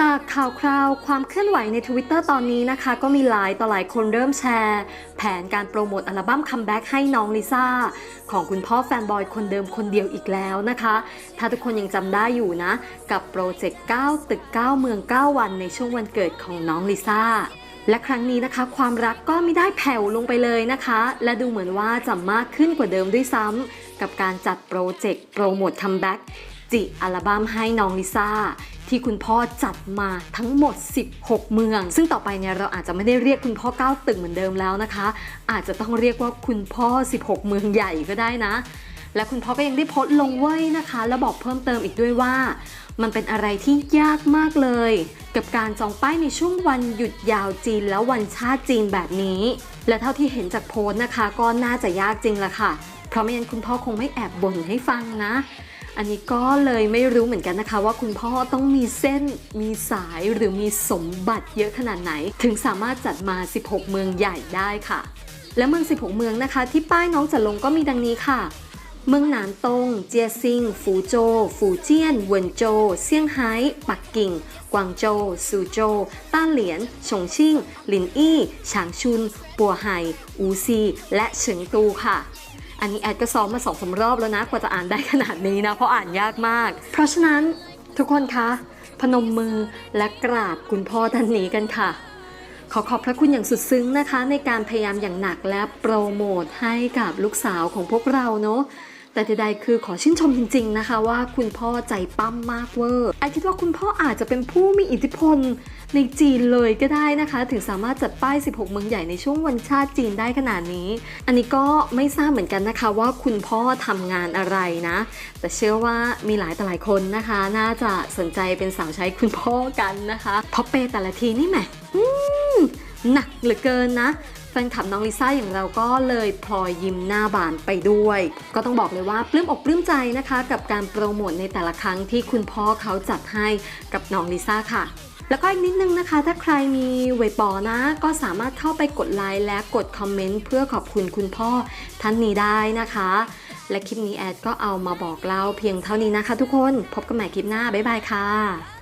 จากข่าวคราวความเคลื่อนไหวใน Twitter ตอนนี้นะคะ ก็มีหลายต่อหลายคนเริ่มแชร์ แผนการโปรโมทอัลบั้มคัมแบ็กให้น้องลิซ่า ของคุณพ่อแฟนบอยคนเดิมคนเดียวอีกแล้วนะคะ ถ้าทุกคนยังจำได้อยู่นะ กับโปรเจกต์ 9 ตึก 9 เมือง 9 วันในช่วงวันเกิดของน้องลิซ่า และครั้งนี้นะคะ ความรักก็ไม่ได้แผ่วลงไปเลยนะคะ และดูเหมือนว่าจะมากขึ้นกว่าเดิมด้วยซ้ำกับการจัดโปรเจกต์โปรโมทคัมแบ็กจิอัลบั้มให้น้องลิซ่าที่คุณพ่อจัดมาทั้งหมด 16 เมือง ซึ่งต่อไปเนี่ยเราอาจจะไม่ได้เรียกคุณพ่อ 9 ตึกเหมือนเดิมแล้วนะคะ อาจจะต้องเรียกว่าคุณพ่อ 16 เมืองใหญ่ก็ได้นะ และคุณพ่อก็ยังได้โพสต์ลงเว้ยนะคะ แล้วบอกเพิ่มเติมอีกด้วยว่า มันเป็นอะไรที่ยากมากเลย กับการจองป้ายในช่วงวันหยุดยาวจีนแล้ววันชาติจีนแบบนี้ และเท่าที่เห็นจากโพสต์นะคะ ก็น่าจะยากจริงละค่ะ เพราะไม่งั้นคุณพ่อคงไม่แอบบ่นให้ฟังนะอันนี้ก็เลยไม่รู้เหมือนกันนะคะ ว่าคุณพ่อต้องมีเส้น มีสายหรือมีสมบัติเยอะขนาดไหน ถึงสามารถจัดมา 16 เมืองใหญ่ได้ค่ะ และเมือง 16 เมืองนะคะ ที่ป้ายน้องจะลงก็มีดังนี้ค่ะ เมืองหนานตง เจียซิงฟูโจฟูเจียน เวินโจ เซี่ยงไฮ้ ปักกิ่ง กวางโจ ซูโจ ต้าเหลียนฉงชิ่ง หลินอี้ฉางชุน ปัวไห่ อูซี และเฉิงตูค่ะอันนี้แอดก็ซ้อมมาสองสามรอบแล้วนะ กว่าจะอ่านได้ขนาดนี้นะ เพราะอ่านยากมาก เพราะฉะนั้นทุกคนคะ พนมมือและกราบคุณพ่อท่านนี้กันค่ะ ขอขอบพระคุณอย่างสุดซึ้งนะคะ ในการพยายามอย่างหนักและโปรโมทให้กับลูกสาวของพวกเราเนาะ แต่ใดๆคือขอชื่นชมจริง ๆนะคะ ว่าคุณพ่อใจปั้มมากเวอร์ไอคิดว่าคุณพ่ออาจจะเป็นผู้มีอิทธิพลในจีนเลยก็ได้นะคะ ถึงสามารถจัดป้าย 16 เมืองใหญ่ในช่วงวันชาติจีนได้ขนาดนี้ อันนี้ก็ไม่ทราบเหมือนกันนะคะว่าคุณพ่อทำงานอะไรนะ แต่เชื่อว่ามีหลายต่อหลายคนนะคะ น่าจะสนใจเป็นสาวใช้คุณพ่อกันนะคะเพราะเปย์แต่ละทีนี่แหมหนักเหลือเกินนะ ฟนคลับน้องลิซ่าอย่างเราก็เลยพลอยยิ้มหน้าบานไปด้วย ก็ต้องบอกเลยว่าปลื้มอกปลื้มใจนะคะ กับการโปรโมทในแต่ละครั้งที่คุณพ่อเขาจัดให้กับน้องลิซ่าค่ะแล้วก็อีกนิดนึงนะคะ ถ้าใครมีเวปอนะ ก็สามารถเข้าไปกดไลค์และกดคอมเมนต์เพื่อขอบคุณคุณพ่อท่านนี้ได้นะคะ และคลิปนี้แอดก็เอามาบอกเล่าเพียงเท่านี้นะคะทุกคน พบกันใหม่คลิปหน้า บ๊ายบายค่ะ